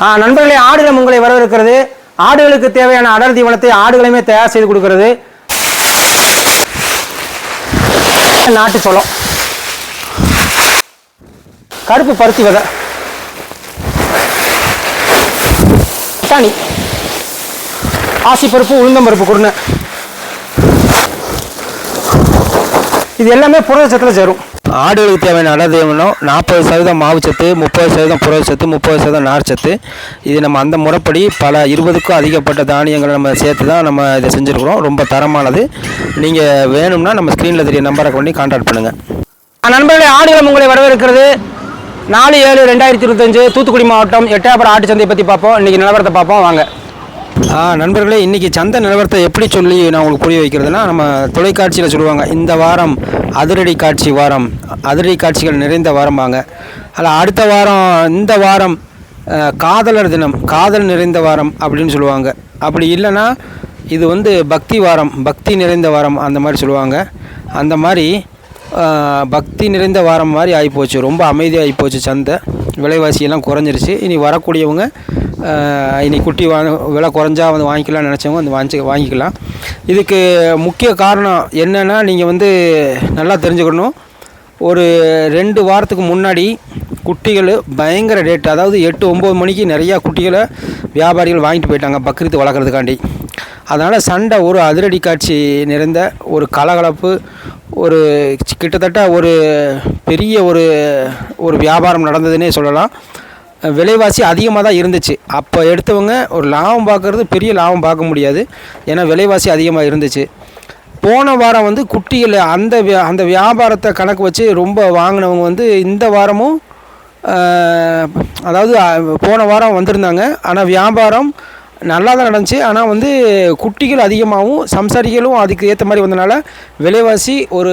ஆ, நண்பர்களே ஆடுகளம் உங்களை வரவேற்கிறது. ஆடுகளுக்கு தேவையான அடர் தீவனத்தை ஆடுகளையுமே தயார் செய்து கொடுக்கிறது. நாட்டு சோளம். கருப்பு பருத்தி விதை. பட்டாணி. ஆசிப்பருப்பு உளுந்தம்பருப்பு கொடுங்க இது எல்லாமே புரதச்சத்தில் சேரும். ஆடுகளுக்கு தேவையான அடர்தீவனம் நாற்பது சதவீதம் மாவுச்சத்து முப்பது சதவீதம் புரதச்சத்து முப்பது சதவீதம் நார்ச்சத்து இது நம்ம அந்த முறைப்படி பல இருபதுக்கும் அதிகப்பட்ட தானியங்களை நம்ம சேர்த்து தான் நம்ம இதை செஞ்சுருக்குறோம். ரொம்ப தரமானது. நீங்கள் வேணும்னா நம்ம ஸ்க்ரீனில் தெரிய நம்பரை கொண்டு கான்டாக்ட் பண்ணுங்கள் நண்பர்களே ஆடுகளம் உங்களை வரவேற்கிறது. நாலு ஏழு ரெண்டாயிரத்தி இருபத்தஞ்சு தூத்துக்குடி மாவட்டம் எட்டாபுரம் ஆட்டு சந்தையை பற்றி பார்ப்போம். இன்னைக்கு நிலவரத்தை பார்ப்போம். வாங்க. நண்பர்களே இன்றைக்கி சந்தை நிலவரத்தை எப்படி சொல்லி நான் உங்களுக்கு புரிய வைக்கிறதுனா நம்ம தொலைக்காட்சியில் சொல்லுவாங்க இந்த வாரம் அதிரடி காட்சி வாரம் அதிரடி காட்சிகள் நிறைந்த வாரம் வாங்க. அதில் அடுத்த வாரம் இந்த வாரம் காதலர் தினம் காதல் நிறைந்த வாரம் அப்படின்னு சொல்லுவாங்க. அப்படி இல்லைன்னா இது வந்து பக்தி வாரம் பக்தி நிறைந்த வாரம் அந்த மாதிரி சொல்லுவாங்க. அந்த மாதிரி பக்தி நிறைந்த வாரம் மாதிரி ஆகிப்போச்சு ரொம்ப அமைதியாகி போச்சு சந்தை விலைவாசியெல்லாம் குறைஞ்சிருச்சு. இனி வரக்கூடியவங்க இன்னைக்கு குட்டி வா விலை குறைஞ்சா வந்து வாங்கிக்கலாம்னு நினச்சவங்க வந்து வாங்கி வாங்கிக்கலாம். இதுக்கு முக்கிய காரணம் என்னென்னா நீங்கள் வந்து நல்லா தெரிஞ்சுக்கணும். ஒரு ரெண்டு வாரத்துக்கு முன்னாடி குட்டிகள் பயங்கர ரேட் அதாவது எட்டு ஒம்பது மணிக்கு நிறையா குட்டிகளை வியாபாரிகள் வாங்கிட்டு போயிட்டாங்க பக்ரீத்து வளர்க்குறதுக்காண்டி. அதனால் சண்டை ஒரு அதிரடி காட்சி நிறைந்த ஒரு கலகலப்பு ஒரு கிட்டத்தட்ட ஒரு பெரிய ஒரு ஒரு வியாபாரம் நடந்ததுன்னே சொல்லலாம். விலைவாசி அதிகமாக தான் இருந்துச்சு. அப்போ எடுத்தவங்க ஒரு லாபம் பார்க்குறது பெரிய லாபம் பார்க்க முடியாது. ஏன்னா விலைவாசி அதிகமாக இருந்துச்சு. போன வாரம் வந்து குட்டிகள் அந்த வியா- அந்த வியாபாரத்தை கணக்கு வச்சு ரொம்ப வாங்கினவங்க வந்து இந்த வாரமும் அதாவது போன வாரம் வந்திருந்தாங்க. ஆனால் வியாபாரம் நல்லா தான் நடந்துச்சு. ஆனால் வந்து குட்டிகள் அதிகமாகவும் சம்சாரிகளும் அதுக்கு ஏற்ற மாதிரி வந்தனால விலைவாசி ஒரு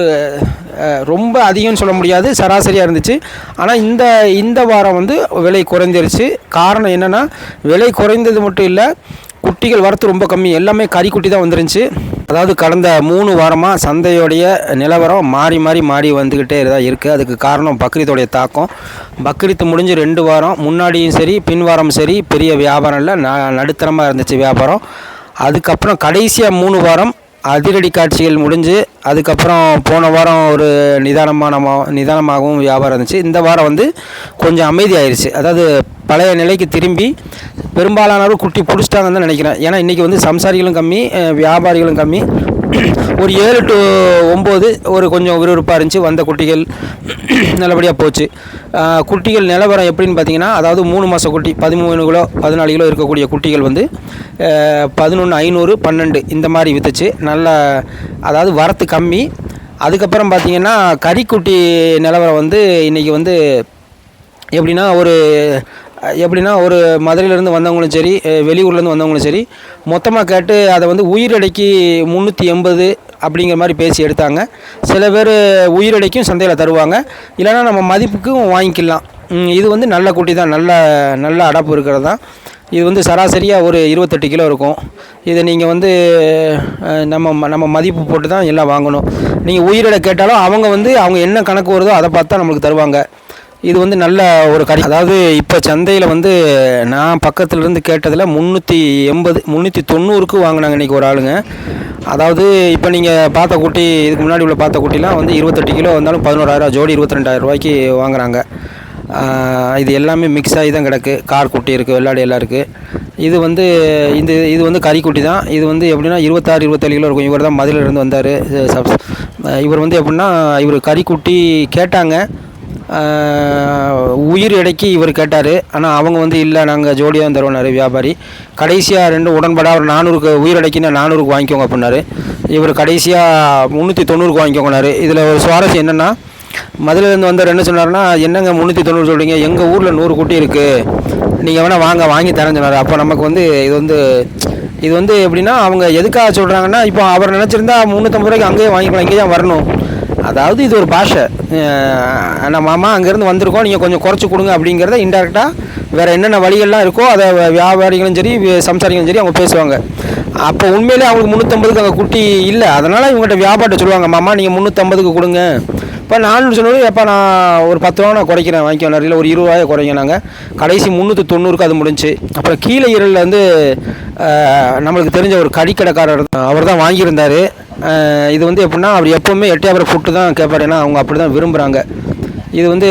ரொம்ப அதிகம்னு சொல்ல முடியாது. சராசரியாக இருந்துச்சு. ஆனால் இந்த இந்த வாரம் வந்து விலை குறைஞ்சிருச்சு. காரணம் என்னென்னா விலை குறைந்தது மட்டும் இல்லை குட்டிகள் வரத்து ரொம்ப கம்மி. எல்லாமே கறிக்குட்டி தான் வந்துருந்துச்சு. அதாவது கடந்த மூணு வாரமாக சந்தையோடைய நிலவரம் மாறி மாறி மாறி வந்துக்கிட்டே தான் இருக்குது அதுக்கு காரணம் பக்ரீத்தோடைய தாக்கம். பக்ரீத் முடிஞ்சு ரெண்டு வாரம். முன்னாடியும் சரி பின் வாரம் சரி பெரிய வியாபாரம் இல்லை ந நடுத்தரமாக இருந்துச்சு வியாபாரம். அதுக்கப்புறம் கடைசியாக மூணு வாரம் அதிரடி காட்சிகள் முடிஞ்சு அதுக்கப்புறம் போன வாரம் ஒரு நிதானமான நிதானமாகவும் வியாபாரம் இருந்துச்சு. இந்த வாரம் வந்து கொஞ்சம் அமைதியாயிருச்சு. அதாவது பழைய நிலைக்கு திரும்பி பெரும்பாலானவர் குட்டி பிடிச்சிட்டாங்கன்னு தான் நினைக்கிறேன். ஏன்னா இன்றைக்கி வந்து சம்சாரிகளும் கம்மி வியாபாரிகளும் கம்மி. ஒரு ஏழு டு ஒம்பது ஒரு கொஞ்சம் விறுவிறுப்பாக இருந்துச்சு. வந்த குட்டிகள் நல்லபடியாக போச்சு. குட்டிகள் நிலவரம் எப்படின்னு பார்த்தீங்கன்னா அதாவது மூணு மாத குட்டி பதிமூணு கிலோ பதினாலு கிலோ இருக்கக்கூடிய குட்டிகள் வந்து பதினொன்று ஐநூறு பன்னெண்டு இந்த மாதிரி விற்றுச்சு நல்ல அதாவது வரத்து கம்மி. அதுக்கப்புறம் பார்த்தீங்கன்னா கறிக்குட்டி நிலவரம் வந்து இன்றைக்கி வந்து எப்படின்னா ஒரு எப்படின்னா ஒரு மதுரையிலேருந்து வந்தவங்களும் சரி வெளியூர்லேருந்து வந்தவங்களும் சரி மொத்தமாக கேட்டு அதை வந்து உயிரடைக்கு முந்நூற்றி எண்பது அப்படிங்கிற மாதிரி பேசி எடுத்தாங்க. சில பேர் உயிரடைக்கும் சந்தையில் தருவாங்க. இல்லைன்னா நம்ம மதிப்புக்கும் வாங்கிக்கலாம். இது வந்து நல்ல குட்டி தான். நல்ல நல்ல அடப்பு இருக்கிறது தான். இது வந்து சராசரியாக ஒரு இருபத்தெட்டு கிலோ இருக்கும். இதை நீங்கள் வந்து நம்ம ம- நம்ம மதிப்பு போட்டு தான் எல்லாம் வாங்கணும். நீங்கள் உயிரிட கேட்டாலும் அவங்க வந்து அவங்க என்ன கணக்கு வருதோ அதை பார்த்து தான் நம்மளுக்கு தருவாங்க. இது வந்து நல்ல ஒரு கறி அதாவது இப்போ சந்தையில் வந்து நான் பக்கத்தில் இருந்து கேட்டதில் முந்நூற்றி எண்பது முந்நூற்றி தொண்ணூறுக்கு வாங்கினாங்க இன்றைக்கி ஒரு ஆளுங்க. அதாவது இப்போ நீங்கள் பார்த்த குட்டி இதுக்கு முன்னாடி உள்ள பார்த்த குட்டிலாம் வந்து இருபத்தெட்டு கிலோ வந்தாலும் பதினோராயிரம் ஜோடி இருபத்தி ரெண்டாயிரம் ரூபாய்க்கு வாங்குறாங்க. இது எல்லாமே மிக்ஸ் ஆகி தான் கிடக்கு. கார் குட்டி இருக்குது வெள்ளாடி எல்லாம் இருக்குது இது வந்து இந்த இது வந்து கறிக்குட்டி தான். இது வந்து எப்படின்னா இருபத்தாறு இருபத்தேழு கிலோ இருக்கும். இவர் தான் மதுரையிலேருந்து வந்தார். இவர் வந்து எப்படின்னா இவர் கறிக்குட்டி கேட்டாங்க. உயிர் எடைக்கு இவர் கேட்டார். ஆனால் அவங்க வந்து இல்லை நாங்கள் ஜோடியாக தான் தருவோம்னாரு வியாபாரி. கடைசியாக ரெண்டு உடன்படாக ஒரு நானூறுக்கு உயிர் எடைக்குன்னா நானூறுக்கு வாங்கிக்கோங்க அப்படின்னாரு. இவர் கடைசியாக முந்நூற்றி தொண்ணூறுக்கு வாங்கிக்கோங்கனாரு இதில் ஒரு சுவாரஸ்யம் என்னென்னா மதுரையிலேருந்து வந்தவர் என்ன சொன்னார்னா என்னங்க முந்நூற்றி தொண்ணூறு சொல்கிறீங்க எங்கள் ஊரில் நூறு குட்டி இருக்குது நீங்கள் வேணால் வாங்க வாங்கி தரேன்னு சொன்னார். அப்போ நமக்கு வந்து இது வந்து இது வந்து எப்படின்னா அவங்க எதுக்காக சொல்கிறாங்கன்னா இப்போ அவர் நினச்சிருந்தா முந்நூற்றம்பது ரூபாய்க்கு அங்கேயே வாங்கிக்கலாம் இங்கேயே தான் வரணும். அதாவது இது ஒரு பாஷை. நம்ம மாமா அங்கேருந்து வந்திருக்கோம் நீங்கள் கொஞ்சம் குறைச்சி கொடுங்க அப்படிங்கிறத இன்டெரக்டாக வேறு என்னென்ன வழிகள்லாம் இருக்கோ அதை வியாபாரிகளும் சரி சம்சாரிகளும் சரி அவங்க பேசுவாங்க. அப்போ உண்மையிலே அவங்களுக்கு முந்நூற்றம்பதுக்கு அங்கே குட்டி இல்லை. அதனால் இவங்ககிட்ட வியாபாரத்தை சொல்லுவாங்க மாமா நீங்கள் முந்நூற்றம்பதுக்கு கொடுங்க. இப்போ நான் சொன்னது எப்போ நான் ஒரு பத்து ரூபா நான் குறைக்கிறேன் வாங்கிக்கோ நிறையில் ஒரு இருபது ரூபாய் குறைங்க நாங்கள் கடைசி முந்நூற்றி தொண்ணூறுக்கு அது முடிஞ்சு. அப்புறம் கீழே ஈரலில் வந்து நம்மளுக்கு தெரிஞ்ச ஒரு கடிக்கடைக்காரர் அவர் தான் வாங்கியிருந்தார். இது வந்து எப்படின்னா அவர் எப்போவுமே எட்டையாபுரம் ஃபுட்டு தான் கேட்பாரு. ஏன்னா அவங்க அப்படி தான் விரும்புகிறாங்க இது வந்து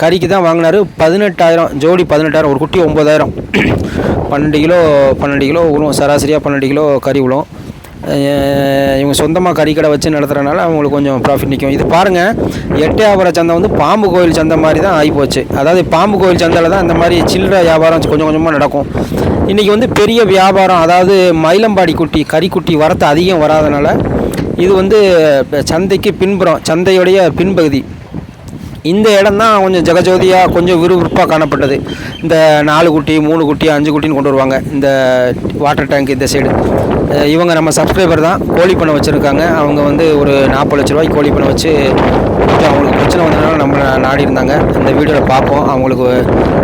கறிக்கு தான் வாங்கினாரு. பதினெட்டாயிரம் ஜோடி பதினெட்டாயிரம் ஒரு குட்டி ஒம்பதாயிரம் பன்னெண்டு கிலோ பன்னெண்டு கிலோ உழுவும். சராசரியாக பன்னெண்டு கிலோ கறி விழும் இவங்க சொந்தமாக கறிக்கடை வச்சு நடத்துறதுனால அவங்களுக்கு கொஞ்சம் ப்ராஃபிட் நிற்கும் இது பாருங்கள் எட்டையாபுர சந்தை வந்து பாம்பு கோயில் சந்தை மாதிரி தான் ஆகிப்போச்சு. அதாவது பாம்பு கோயில் சந்தையில் தான் இந்த மாதிரி சில்லறை வியாபாரம் கொஞ்சம் கொஞ்சமாக நடக்கும். இன்றைக்கி வந்து பெரிய வியாபாரம் அதாவது மயிலம்பாடி குட்டி கறிக்குட்டி வரத்து அதிகம் வராதனால இது வந்து சந்தைக்கு பின்புறம் சந்தையுடைய பின்பகுதி. இந்த இடம் தான் கொஞ்சம் ஜெகஜோதியாக கொஞ்சம் விறுவிறுப்பாக காணப்பட்டது. இந்த நாலு குட்டி மூணு குட்டி அஞ்சு குட்டின்னு கொண்டு வருவாங்க. இந்த வாட்டர் டேங்க் இந்த சைடு இவங்க நம்ம சப்ஸ்கிரைபர் தான். கோழி பண்ண வச்சுருக்காங்க. அவங்க வந்து ஒரு நாற்பது லட்ச ரூபாய்க்கு கோழி பண்ண வச்சு கொஞ்சம் அவங்களுக்கு பிரச்சனை வந்ததுனால நம்ம நாடி இருந்தாங்க. இந்த வீடியோவில் பார்ப்போம். அவங்களுக்கு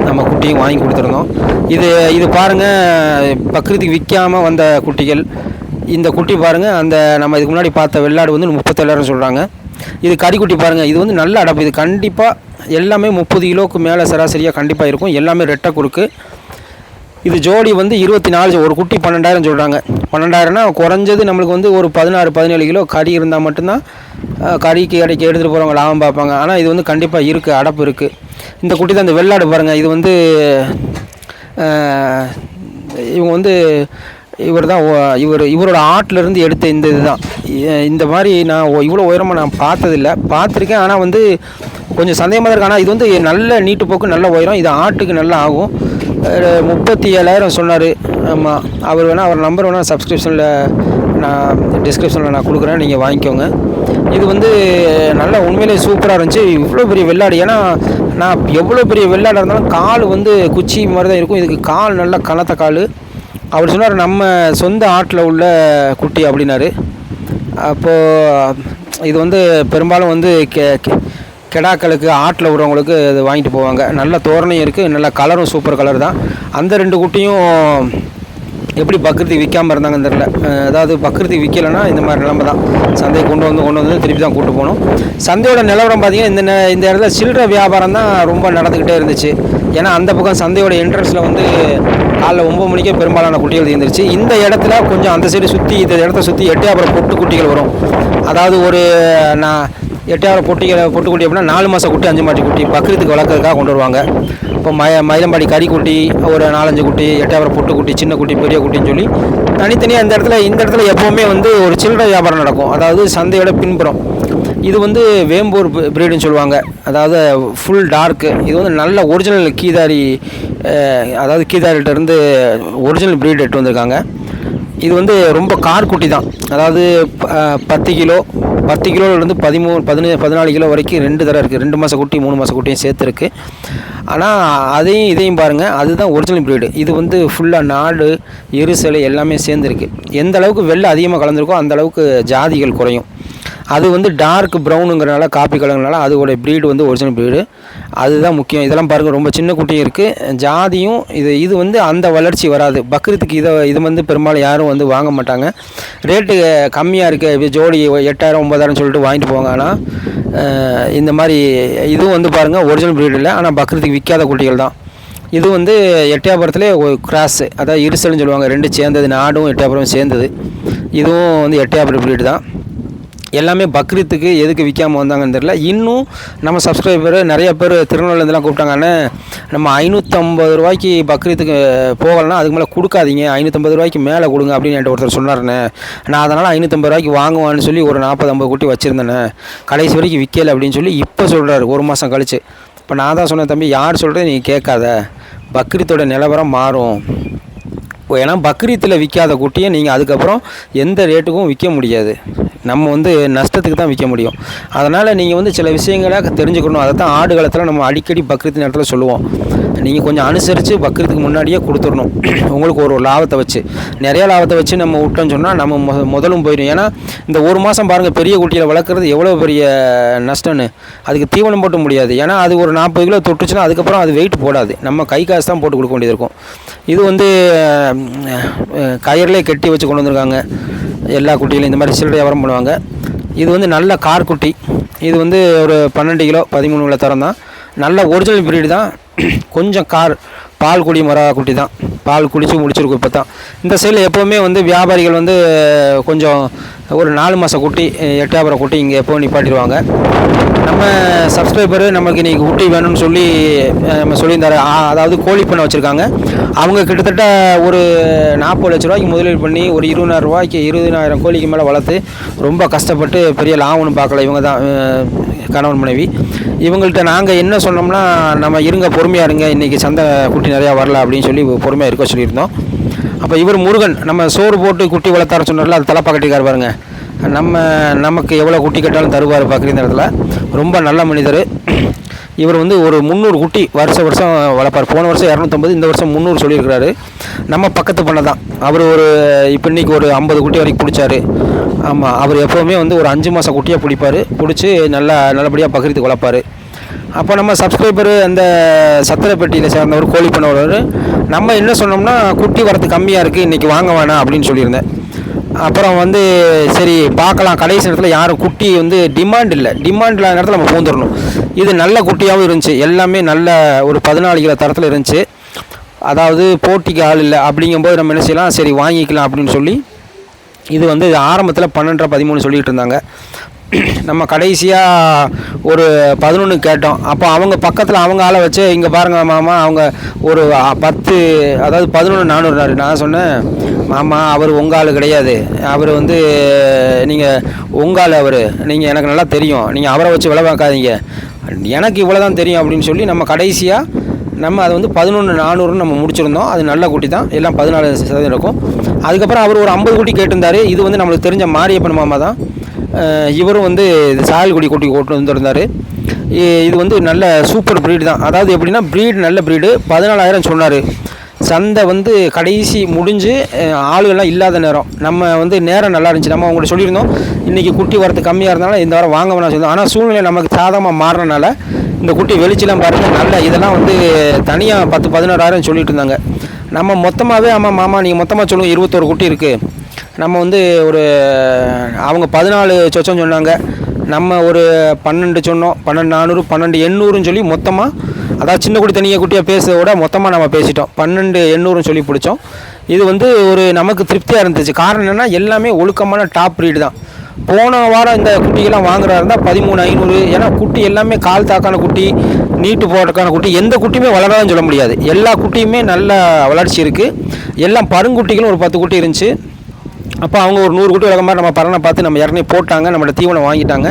நம்ம குட்டியும் வாங்கி கொடுத்துருந்தோம். இது இது பாருங்கள் பக்ரீத்துக்கு விற்காமல் வந்த குட்டிகள். இந்த குட்டி பாருங்கள் அந்த நம்ம இதுக்கு முன்னாடி பார்த்த வெள்ளாடு வந்து முப்பத்தேழாயிரம் சொல்கிறாங்க இது கறிக்குட்டி பாருங்கள் இது வந்து நல்ல அடப்பு. இது கண்டிப்பாக எல்லாமே முப்பது கிலோவுக்கு மேலே சராசரியாக கண்டிப்பாக இருக்கும். எல்லாமே ரெட்டை குறுக்கு. இது ஜோடி வந்து இருபத்தி நாலு ஒரு குட்டி பன்னெண்டாயிரம் சொல்கிறாங்க பன்னெண்டாயிரம்னா குறைஞ்சது நம்மளுக்கு வந்து ஒரு பதினாறு பதினேழு கிலோ கறி இருந்தால் மட்டும்தான் கறிக்கு இடைக்கு எடுத்துகிட்டு போகிறவங்க லாபம் பார்ப்பாங்க. ஆனால் இது வந்து கண்டிப்பாக இருக்குது அடப்பு இருக்குது இந்த குட்டி தான் இந்த வெள்ளாடு பாருங்கள் இது வந்து இவங்க வந்து இவர் தான் இவர் இவரோட ஆர்ட்லேருந்து எடுத்த இந்த இதுதான். இந்த மாதிரி நான் இவ்வளோ உயரமாக நான் பார்த்ததில்ல. பார்த்துருக்கேன். ஆனால் வந்து கொஞ்சம் சந்தேகமாக தான் இருக்கு. ஆனால் இது வந்து நல்ல நீட்டு போக்கு நல்ல உயரம். இது ஆட்டுக்கு நல்லா ஆகும். முப்பத்தி ஏழாயிரம் சொன்னார். ஆமாம் அவர் வேணால் அவர் நம்பர் வேணால் சப்ஸ்கிரிப்ஷனில் நான் டிஸ்கிரிப்ஷனில் நான் கொடுக்குறேன். நீங்கள் வாங்கிக்கோங்க. இது வந்து நல்லா உண்மையிலே சூப்பராக இருந்துச்சு. இவ்வளோ பெரிய வெள்ளாடு. ஏன்னா நான் எவ்வளோ பெரிய வெள்ளாடாக இருந்தாலும் கால் வந்து குச்சி மாதிரி தான் இருக்கும். இதுக்கு கால் நல்லா கலத்த கால். அவர் சொன்னார் நம்ம சொந்த ஆட்டில் உள்ள குட்டி அப்படின்னாரு. அப்போது இது வந்து பெரும்பாலும் வந்து கெ கெடாக்களுக்கு ஆட்டில் விடுறவங்களுக்கு இது வாங்கிட்டு போவாங்க. நல்ல தோரணையும் இருக்குது நல்ல கலரும் சூப்பர் கலர் தான். அந்த ரெண்டு குட்டியும் எப்படி பக்ரீத்துக்கு விற்காமல் இருந்தாங்கன்னு தெரில அதாவது பக்ரீத்துக்கு விற்கலைன்னா இந்த மாதிரி நிலமை தான். சந்தையை கொண்டு வந்து கொண்டு வந்து திருப்பி தான் கூட்டு போகணும். சந்தையோட நிலவரம் பார்த்தீங்கன்னா இந்த இந்த இடத்துல சில்லற வியாபாரம் தான் ரொம்ப நடந்துக்கிட்டே இருந்துச்சு. ஏன்னா அந்த பக்கம் சந்தையோட என்ட்ரன்ஸில் வந்து காலைல ஒம்பது மணிக்கே பெரும்பாலான குட்டிகள் தீர்ந்துருச்சு இந்த இடத்துல கொஞ்சம் அந்த சைடு சுற்றி இந்த இடத்த சுற்றி எட்டையாபுரம் பொட்டு குட்டிகள் வரும். அதாவது ஒரு நான் எட்டாயிரம் பொட்டிகளை குட்டி அப்படின்னா நாலு மாதம் குட்டி அஞ்சு மாட்டி குட்டி பக்ரீத்துக்கு வளர்க்கறதுக்காக கொண்டு வருவாங்க. இப்போ மய மயிலம்பாடி கறி குட்டி ஒரு நாலஞ்சு குட்டி எட்டாயிரம் பொட்டு குட்டி சின்ன குட்டி பெரிய குட்டின்னு சொல்லி தனித்தனியாக இந்த இடத்துல இந்த இடத்துல எப்போவுமே வந்து ஒரு சில்லறை வியாபாரம் நடக்கும். அதாவது சந்தையோட பின்புறம். இது வந்து வேம்பூர் பிரீடுன்னு சொல்லுவாங்க. அதாவது ஃபுல் டார்க்கு இது வந்து நல்ல ஒரிஜினல் கீதாரி அதாவது கீதாரிட்டேருந்து ஒரிஜினல் ப்ரீட் எட்டு வந்திருக்காங்க. இது வந்து ரொம்ப கார் குட்டி தான். அதாவது ப- பத்து கிலோ பத்து கிலோலேருந்து பதிமூணு பதினே பதினாலு கிலோ வரைக்கும் ரெண்டு தடவை இருக்குது ரெண்டு மாத குட்டி மூணு மாத குட்டியும் சேர்த்துருக்கு ஆனால் அதையும் இதையும் பாருங்கள் அதுதான் ஒரிஜினல் ப்ரீடு இது வந்து ஃபுல்லாக நாடு எரிசல் எல்லாமே சேர்ந்துருக்கு எந்த அளவுக்கு வெள்ளை அதிகமாக கலந்துருக்கோ அந்த அளவுக்கு ஜாதிகள் குறையும். அது வந்து டார்க் ப்ரௌனுங்கிறனால காப்பி கலர்னால அதோடைய ப்ரீடு வந்து ஒரிஜினல் ப்ரீடு அதுதான் முக்கியம். இதெல்லாம் பாருங்கள் ரொம்ப சின்ன குட்டியும் இருக்குது ஜாதியும் இது இது வந்து அந்த வளர்ச்சி வராது. பக்ரீத்துக்கு இதை இது வந்து பெரும்பாலும் யாரும் வந்து வாங்க மாட்டாங்க. ரேட்டு கம்மியாக இருக்குது ஜோடி எட்டாயிரம் ஒம்பதாயிரம் சொல்லிட்டு வாங்கிட்டு போவாங்க. ஆனால் இந்த மாதிரி இதுவும் வந்து பாருங்கள் ஒரிஜினல் ப்ரீடு இல்லை. ஆனால் பக்ரீத்துக்கு விற்காத குட்டிகள் தான். இது வந்து எட்டையாபுரத்துலேயே ஒரு கிராஸு அதாவது இருசல்னு சொல்லுவாங்க. ரெண்டு சேர்ந்தது நாடும் எட்டையாபுரம் சேர்ந்தது. இதுவும் வந்து எட்டையாபுரம் ப்ரீடு தான். எல்லாமே பக்ரீத்துக்கு எதுக்கு விற்காமல் வந்தாங்கன்னு தெரில இன்னும் நம்ம சப்ஸ்கிரைபர் நிறைய பேர் திருநெல்வேலிருந்துலாம் கூப்பிட்டாங்கன்னு நம்ம ஐநூற்றம்பது ரூபாய்க்கு பக்ரீத்துக்கு போகலைன்னா அதுக்கு மேலே கொடுக்காதீங்க. ஐநூற்றம்பது ரூபாய்க்கு மேலே கொடுங்க அப்படின்னு என்கிட்ட ஒருத்தர் சொன்னார்ண்ணே. நான் அதனால் ஐநூற்றம்பது ரூபாய்க்கு வாங்குவான்னு சொல்லி ஒரு நாற்பது ஐம்பது குட்டி வச்சுருந்தேண்ணே. கடைசி வரைக்கும் விற்கல அப்படின்னு சொல்லி இப்போ சொல்கிறாரு ஒரு மாதம் கழிச்சு. இப்போ நான் தான் சொன்னேன் தம்பி யார் சொல்கிறது நீ கேட்காத. பக்ரீத்தோட நிலவரம் மாறும். ஏன்னா பக்ரீத்தில் விற்காத குட்டியை நீங்கள் அதுக்கப்புறம் எந்த ரேட்டுக்கும் விற்க முடியாது. நம்ம வந்து நஷ்டத்துக்கு தான் விற்க முடியும். அதனால் நீங்கள் வந்து சில விஷயங்களை தெரிஞ்சுக்கணும். அதை தான் ஆடு காலத்தில் நம்ம அடிக்கடி பக்ரீத் நேரத்தில் சொல்லுவோம். நீங்கள் கொஞ்சம் அனுசரித்து பக்ரீத்துக்கு முன்னாடியே கொடுத்துடணும். உங்களுக்கு ஒரு லாபத்தை வச்சு. நிறைய லாபத்தை வச்சு நம்ம விட்டோம்னு சொன்னால் நம்ம முதலும் போயிடும். ஏன்னா இந்த ஒரு மாதம் பாருங்கள் பெரிய குட்டியில் வளர்க்குறது எவ்வளோ பெரிய நஷ்டம்னு. அதுக்கு தீவனம் போட்டு முடியாது. ஏன்னா அது ஒரு நாற்பது கிலோ தொட்டுச்சுன்னா அதுக்கப்புறம் அது வெயிட் போடாது. நம்ம கை காசு தான் போட்டு கொடுக்க வேண்டியது இருக்கும். இது வந்து கயிறுலேயே கட்டி வச்சு கொண்டு வந்திருக்காங்க. எல்லா குட்டியிலும் இந்த மாதிரி சில்லறை வியாபாரம் பண்ணுவாங்க. இது வந்து நல்ல கார் குட்டி. இது வந்து ஒரு பன்னெண்டு கிலோ பதிமூணு கிலோ தரம் தான். நல்ல ஒரிஜினல் பிரீடு தான். கொஞ்சம் கார் பால் குடி மர குட்டி தான். பால் குடித்து முடிச்சிருக்கும் இப்போ தான் இந்த சைடில் எப்போவுமே வந்து வியாபாரிகள் வந்து கொஞ்சம் ஒரு நாலு மாத குட்டி எட்டாபுரம் குட்டி இங்கே எப்போவும் நிப்பாட்டிடுவாங்க நம்ம சப்ஸ்கிரைபரு நமக்கு இன்றைக்கி குட்டி வேணும்னு சொல்லி நம்ம சொல்லியிருந்தாரு. அதாவது கோழி பண்ணை வச்சுருக்காங்க. அவங்க கிட்டத்தட்ட ஒரு நாற்பது லட்ச ரூபாய்க்கு முதலீடு பண்ணி ஒரு இருபதாயிரம் ரூபாய்க்கு இருபதாயிரம் கோழிக்கு மேலே வளர்த்து ரொம்ப கஷ்டப்பட்டு பெரிய லாபம்னு பார்க்கல இவங்க தான் கணவன் மனைவி. இவங்கள்ட்ட நாங்கள் என்ன சொன்னோம்னா நம்ம இருங்க பொறுமையாக இருங்க. இன்றைக்கி சந்தை குட்டி நிறையா வரல அப்படின்னு சொல்லி பொறுமையாக இருக்க சொல்லியிருந்தோம். அப்போ இவர் முருகன் நம்ம சோறு போட்டு குட்டி வளர்த்தார சொன்னார்ல அது தலைப்பா கட்டிக்கார் பாருங்க. நம்ம நமக்கு எவ்வளோ குட்டி கட்டாலும் தருவார் பார்க்குற இடத்துல. ரொம்ப நல்ல மனிதர். இவர் வந்து ஒரு முந்நூறு குட்டி வருஷம் வருஷம் வளர்ப்பார். போன வருஷம் இரநூத்தம்பது இந்த வருஷம் முந்நூறு சொல்லியிருக்கிறாரு. நம்ம பக்கத்து பண்ண தான். அவர் ஒரு இப்போ இன்னைக்கு ஒரு ஐம்பது குட்டி வரைக்கும் பிடிச்சாரு. ஆமாம் அவர் எப்போவுமே வந்து ஒரு அஞ்சு மாதம் குட்டியாக பிடிப்பார். பிடிச்சி நல்லா நல்லபடியாக பகிர்ந்து வளர்ப்பார். அப்போ நம்ம சப்ஸ்கிரைபரு அந்த சத்திரப்பட்டியில் சேர்ந்தவர் கோழி பண்ணவர் நம்ம என்ன சொன்னோம்னா குட்டி வரத்து கம்மியாக இருக்குது இன்றைக்கி வாங்க வேணாம் அப்படின்னு சொல்லியிருந்தேன். அப்புறம் வந்து சரி பார்க்கலாம். கடைசி நேரத்தில் யாரும் குட்டி வந்து டிமாண்ட் இல்லை. டிமாண்ட் இல்லாத நேரத்தில் நம்ம பூந்துடணும் இது நல்ல குட்டியாகவும் இருந்துச்சு. எல்லாமே நல்ல ஒரு பதினாலு கிலோ தரத்தில் இருந்துச்சு. அதாவது போட்டிக்கு ஆள் இல்லை. அப்படிங்கும்போது நம்ம என்ன செய்யலாம்? சரி வாங்கிக்கலாம் அப்படின்னு சொல்லி இது வந்து ஆரம்பத்தில் பன்னெண்டரை பதிமூணு சொல்லிகிட்டு இருந்தாங்க. நம்ம கடைசியாக ஒரு பதினொன்று கேட்டோம். அப்போ அவங்க பக்கத்தில் அவங்க ஆளை வச்சு இங்கே பாருங்கள் மாமா அவங்க ஒரு பத்து அதாவது பதினொன்று நானூறுனாரு. நான் சொன்னேன் மாமா அவர் உங்கள் ஆள் கிடையாது. அவர் வந்து நீங்கள் உங்கள் ஆள் அவர். நீங்கள் எனக்கு நல்லா தெரியும். நீங்கள் அவரை வச்சு விலை பார்க்காதீங்க. எனக்கு இவ்வளோ தான் தெரியும் அப்படின்னு சொல்லி நம்ம கடைசியாக நம்ம அதை வந்து பதினொன்று நானூறுன்னு நம்ம முடிச்சிருந்தோம். அது நல்ல குட்டி தான். எல்லாம் பதினாலு சதவீதம் இருக்கும். அதுக்கப்புறம் அவர் ஒரு ஐம்பது குட்டி கேட்டிருந்தாரு. இது வந்து நம்மளுக்கு தெரிஞ்ச மாரியப்பன் மாமா தான். இவரும் வந்து இது சாயல்குடி குட்டி கொண்டு வந்திருந்தார் இது வந்து நல்ல சூப்பர் ப்ரீடு தான். அதாவது எப்படின்னா ப்ரீடு நல்ல ப்ரீடு பதினாலாயிரம் சொன்னார். சந்தை வந்து கடைசி முடிஞ்சு ஆளுகள்லாம் இல்லாத நேரம். நம்ம வந்து நேரம் நல்லா இருந்துச்சு. நம்ம அவங்கள்ட்ட சொல்லியிருந்தோம். இன்றைக்கி குட்டி வரது கம்மியாக இருந்தாலும் இந்த வாரம் வாங்க வேணாம் சொன்னோம் ஆனால் சூழ்நிலை நமக்கு சாதகமாக மாறினால இந்த குட்டி வெளிச்செல்லாம் பாருங்கள் நல்ல இதெல்லாம் வந்து தனியாக பத்து பதினோராயிரம் சொல்லிட்டு இருந்தாங்க. நம்ம மொத்தமாகவே ஆமாம் மாமா நீங்கள் மொத்தமாக சொல்லுங்கள் இருபத்தோரு குட்டி இருக்குது நம்ம வந்து ஒரு அவங்க பதினாலு சொச்சம் சொன்னாங்க. நம்ம ஒரு பன்னெண்டு சொன்னோம் பன்னெண்டு நானூறு பன்னெண்டு எண்ணூறுன்னு சொல்லி மொத்தமாக அதாவது சின்ன குட்டி தனியாக குட்டியாக பேசுறத விட மொத்தமாக நம்ம பேசிட்டோம். பன்னெண்டு எண்ணூறுன்னு சொல்லி பிடிச்சோம். இது வந்து ஒரு நமக்கு திருப்தியாக இருந்துச்சு. காரணம் என்னென்னா எல்லாமே ஒழுக்கமான டாப் ப்ரீடு தான். போன வாரம் இந்த குட்டிகள்லாம் வாங்குறா இருந்தால் பதிமூணு ஐநூறு ஏன்னா குட்டி எல்லாமே கால் தாக்கான குட்டி நீட்டு போடுறதுக்கான குட்டி எந்த குட்டியுமே வளராதுன்னு சொல்ல முடியாது. எல்லா குட்டியுமே நல்ல வளர்ச்சி இருக்குது எல்லாம் பருங்குட்டிகளும் ஒரு பத்து குட்டி இருந்துச்சு. அப்போ அவங்க ஒரு நூறு குட்டி வளர்க்க மாதிரி நம்ம பலனை பார்த்து நம்ம இறங்கி போட்டாங்க நம்மளோட தீவனம் வாங்கிட்டாங்க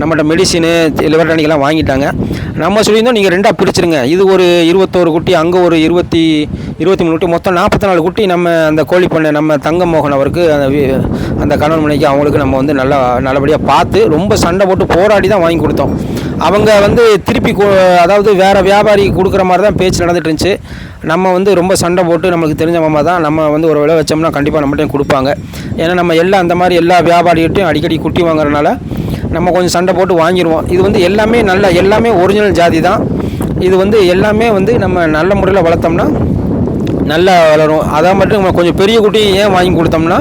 நம்மளோட மெடிசினு லிவர் டானிக்கெல்லாம் வாங்கிட்டாங்க. நம்ம சொல்லியிருந்தோம் நீங்கள் ரெண்டாக பிரிச்சிருங்க. இது ஒரு இருபத்தோரு குட்டி அங்கே ஒரு இருபத்தி இருபத்தி மூணு குட்டி மொத்தம் நாற்பத்தி நாலு குட்டி நம்ம அந்த கோழி பண்ணை நம்ம தங்க மோகன் அவருக்கு அந்த அந்த கணவன் மனைக்கு அவங்களுக்கு நம்ம வந்து நல்லா நல்லபடியாக பார்த்து ரொம்ப சண்டை போட்டு போராடி தான் வாங்கி கொடுத்தோம். அவங்க வந்து திருப்பி அதாவது வேறு வியாபாரி கொடுக்குற மாதிரி தான் பேச்சு நடந்துட்டு இருந்துச்சு. நம்ம வந்து ரொம்ப சண்டை போட்டு நம்மளுக்கு தெரிஞ்ச மாமா தான் நம்ம வந்து ஒரு விலை வச்சோம்னா கண்டிப்பாக நம்மகிட்டையும் கொடுப்பாங்க. ஏன்னா நம்ம எல்லாம் அந்த மாதிரி எல்லா வியாபாரிகிட்டையும் அடிக்கடி குட்டி வாங்குறதுனால நம்ம கொஞ்சம் சண்டை போட்டு வாங்கிடுவோம் இது வந்து எல்லாமே நல்ல எல்லாமே ஒரிஜினல் ஜாதி தான். இது வந்து எல்லாமே வந்து நம்ம நல்ல முறையில் வளர்த்தோம்னா நல்லா வளரும். அதை மட்டும் நம்ம கொஞ்சம் பெரிய குட்டி ஏன் வாங்கி கொடுத்தோம்னா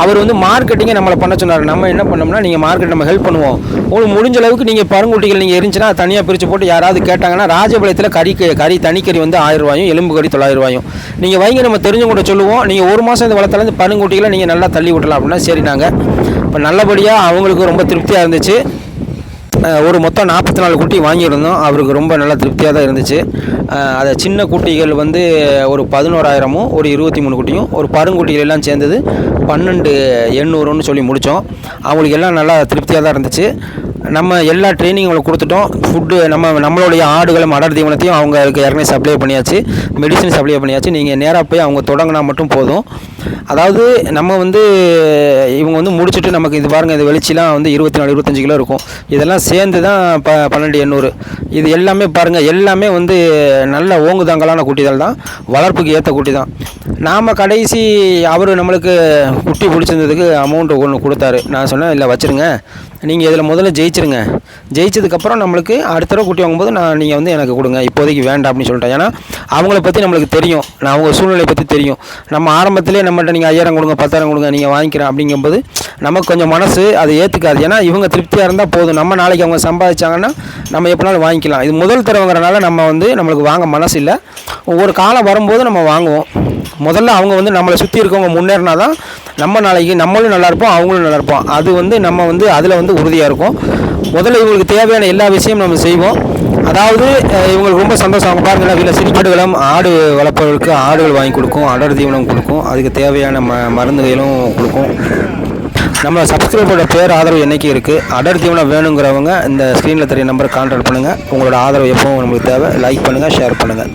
அவர் வந்து மார்க்கெட்டிங்கை நம்மளை பண்ண சொன்னார். நம்ம என்ன பண்ணோம்னா நீங்கள் மார்க்கெட் நம்ம ஹெல்ப் பண்ணுவோம். உங்களுக்கு முடிஞ்ச அளவுக்கு நீங்கள் பருங்குட்டிகள் நீங்கள் இருந்துச்சுன்னா தனியாக பிரித்து போட்டு யாராவது கேட்டாங்கன்னா ராஜபாளையத்தில் கறி கறி தனிக்கறி வந்து ஆயிரம் ரூபாயும் எலும்பு கறி தொள்ளாயிரம் ரூபாயும். நீங்கள் வைங்க நம்ம தெரிஞ்சு கூட சொல்லுவோம். நீங்கள் ஒரு மாதம் இந்த வளர்த்தால பருங்குட்டிகளை நீங்கள் நல்லா தள்ளி விட்டலாம் அப்படின்னா சரி நாங்கள் இப்போ நல்லபடியாக அவங்களுக்கு ரொம்ப திருப்தியாக இருந்துச்சு. ஒரு மொத்தம் நாற்பத்தி நாலு குட்டி வாங்கியிருந்தோம். அவருக்கு ரொம்ப நல்லா திருப்தியாக தான் இருந்துச்சு அதை சின்ன குட்டிகள் வந்து ஒரு பதினோராயிரமும் ஒரு இருபத்தி மூணு குட்டியும் ஒரு பருங்குட்டிகள் எல்லாம் சேர்ந்தது பன்னெண்டு எண்ணூறுன்னு சொல்லி முடித்தோம் அவங்களுக்கு எல்லாம் நல்லா திருப்தியாக தான் இருந்துச்சு. நம்ம எல்லா ட்ரைனிங் அவங்களுக்கு கொடுத்துட்டோம். ஃபுட்டு நம்ம நம்மளுடைய ஆடுகளும் அடர் தீவனத்தையும் அவங்களுக்கு ஏற்கனவே சப்ளை பண்ணியாச்சு. மெடிசன் சப்ளை பண்ணியாச்சு. நீங்கள் நேராக போய் அவங்க தொடங்கினா மட்டும் போதும். அதாவது நம்ம வந்து இவங்க வந்து முடிச்சுட்டு நமக்கு இது பாருங்கள் இது வெளிச்சிலாம் வந்து இருபத்தி நாலு இருபத்தஞ்சு கிலோ இருக்கும். இதெல்லாம் சேர்ந்து தான் ப பன்னெண்டு எண்ணூறு. இது எல்லாமே பாருங்கள் எல்லாமே வந்து நல்ல ஓங்குதாங்கலான குட்டிகள் தான். வளர்ப்புக்கு ஏற்ற குட்டி தான். நாம் கடைசி அவர் நம்மளுக்கு குட்டி பிடிச்சிருந்ததுக்கு அமௌண்ட்டு ஒன்று கொடுத்தாரு. நான் சொன்னேன் இல்லை வச்சுருங்க. நீங்கள் இதில் முதல்ல ஜெயிச்சிருங்க. ஜெயிச்சதுக்கப்புறம் நம்மளுக்கு அடுத்த தடவை கூட்டி வாங்கும்போது நான் நீங்கள் வந்து எனக்கு கொடுங்க. இப்போதைக்கு வேண்டாம் அப்படின்னு சொல்லிட்டேன். ஏன்னா அவங்கள பற்றி நம்மளுக்கு தெரியும். நான் அவங்க சூழ்நிலை பற்றி தெரியும். நம்ம ஆரம்பத்திலே நம்மகிட்ட நீங்கள் ஐயாயிரம் கொடுங்க பத்தாயிரம் கொடுங்க நீங்கள் வாங்கிக்கிறேன் அப்படிங்கும்போது நமக்கு கொஞ்சம் மனசு அதை ஏற்றுக்காது ஏன்னா இவங்க திருப்தியாக இருந்தால் போதும். நம்ம நாளைக்கு அவங்க சம்பாதிச்சாங்கன்னா நம்ம எப்படினாலும் வாங்கிக்கலாம். இது முதல் தடவைங்கிறனால நம்ம வந்து நம்மளுக்கு வாங்க மனசு இல்லை. ஒவ்வொரு காலம் வரும்போது நம்ம வாங்குவோம். முதல்ல அவங்க வந்து நம்மளை சுற்றி இருக்கவங்க முன்னேறினா தான் நம்ம நாளைக்கு நம்மளும் நல்லா இருப்போம் அவங்களும் நல்லா இருப்போம் அது வந்து நம்ம வந்து அதில் வந்து உறுதியாக இருக்கும். முதல்ல இவங்களுக்கு தேவையான எல்லா விஷயமும் நம்ம செய்வோம். அதாவது இவங்களுக்கு ரொம்ப சந்தோஷம். அவங்க பாருங்களா வீட்டில் சிறுபாடுகளும் ஆடு வளர்ப்பவர்களுக்கு ஆடுகள் வாங்கி கொடுக்கும் அடர் தீவனம் கொடுக்கும். அதுக்கு தேவையான ம மருந்துகளும் கொடுக்கும். நம்ம சப்ஸ்கிரைபரோட பேர் ஆதரவு என்றைக்கும் இருக்குது அடர் தீவனம் வேணுங்கிறவங்க இந்த ஸ்க்ரீனில் தெரிய நம்பரை கான்டாக்ட் பண்ணுங்கள் உங்களோட ஆதரவு எப்பவும் நம்மளுக்கு தேவை. லைக் பண்ணுங்கள் ஷேர் பண்ணுங்கள்